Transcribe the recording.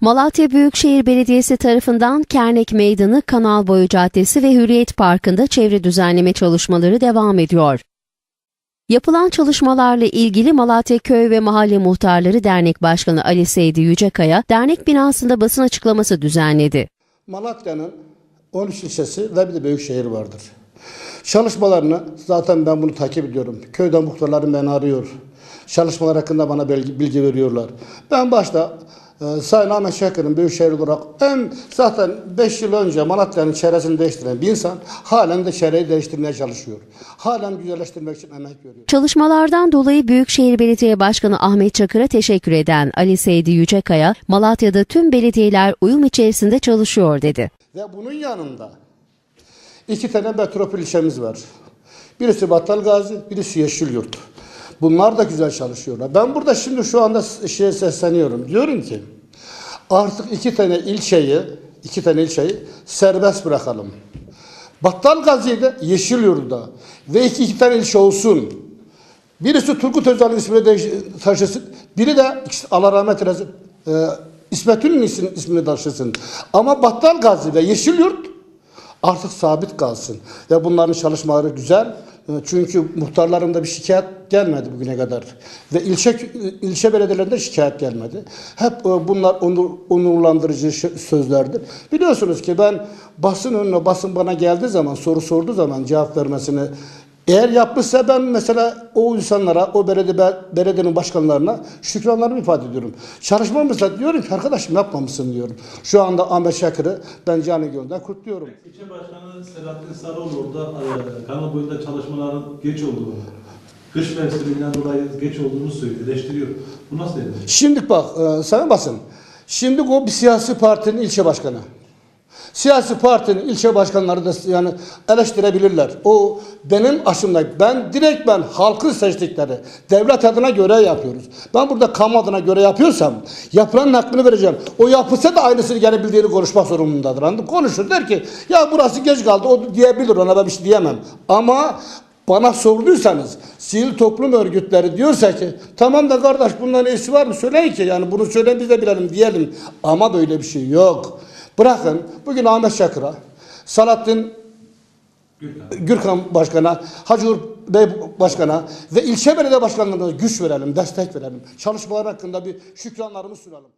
Malatya Büyükşehir Belediyesi tarafından Kernek Meydanı, Kanal Boyu Caddesi ve Hürriyet Parkı'nda çevre düzenleme çalışmaları devam ediyor. Yapılan çalışmalarla ilgili Malatya Köy ve Mahalle Muhtarları Dernek Başkanı Ali Seydi Yücekaya, dernek binasında basın açıklaması düzenledi. Malatya'nın 13 ilçesi ve bir de büyük şehir vardır. Çalışmalarını zaten ben bunu takip ediyorum. Köyde muhtarlarım beni arıyor. Çalışmalar hakkında bana bilgi, bilgi veriyorlar. Ben başta e, Sayın Ahmet Şakir'in büyükşehir olarak en zaten 5 yıl önce Malatya'nın çevresini değiştiren bir insan halen de çevreyi değiştirmeye çalışıyor. Halen güzelleştirmek için emek veriyor. Çalışmalardan dolayı Büyükşehir Belediye Başkanı Ahmet Çakır'a teşekkür eden Ali Seydi Yücekaya, Malatya'da tüm belediyeler uyum içerisinde çalışıyor dedi. Ve bunun yanında iki tane metropol ilçemiz var. Birisi Battalgazi, birisi Yeşilyurt. Bunlar da güzel çalışıyorlar. Ben burada şimdi şu anda şeye sesleniyorum. Diyorum ki artık iki tane ilçeyi, iki tane ilçeyi serbest bırakalım. Battalgazi'de, Yeşilyurt'ta ve iki, iki tane ilçe olsun. Birisi Turgut Özal'ın ismini değiş- taşısın. Biri de Allah rahmet eylesin e, İsmet İnönü'nün ismini, taşısın. Ama Battal Gazi ve Yeşilyurt artık sabit kalsın. Ve bunların çalışmaları güzel. E, Çünkü muhtarlarında bir şikayet gelmedi bugüne kadar. Ve ilçe ilçe belediyelerinde şikayet gelmedi. Hep e, bunlar onur, onurlandırıcı sözlerdir. Biliyorsunuz ki ben basın önüne basın bana geldiği zaman soru sorduğu zaman cevap vermesini eğer yapmışsa ben mesela o insanlara, o belediye, belediyenin başkanlarına şükranlarımı ifade ediyorum. Çalışmamışsa diyorum ki arkadaşım yapmamışsın diyorum. Şu anda Ahmet Şakır'ı ben canı gönülden kutluyorum. İlçe Başkanı Selahattin Sarıoğlu orada e, kanal boyunda çalışmaların geç olduğunu, kış mevsiminden dolayı geç olduğunu söylüyor, eleştiriyor. Bu nasıl yani? Şimdi bak e, sana basın. Şimdi o bir siyasi partinin ilçe başkanı. Siyasi partinin ilçe başkanları da yani eleştirebilirler. O benim aşımda ben direkt ben halkın seçtikleri devlet adına göre yapıyoruz. Ben burada kamu adına göre yapıyorsam yapılanın hakkını vereceğim. O yapılsa da aynısını gene bildiğini konuşmak zorundadır. Anladın? Konuşur der ki ya burası geç kaldı o diyebilir ona ben bir şey diyemem. Ama bana sorduysanız sivil toplum örgütleri diyorsa ki tamam da kardeş bunların nesi var mı söyleyin ki yani bunu söyleyin biz de bilelim diyelim. Ama böyle bir şey yok. Bırakın bugün Ahmet Şakır'a, Salahattin Gürkan. Gürkan Başkan'a, Hacı Bey Başkan'a ve ilçe belediye başkanlarına güç verelim, destek verelim. Çalışmalar hakkında bir şükranlarımı sunalım.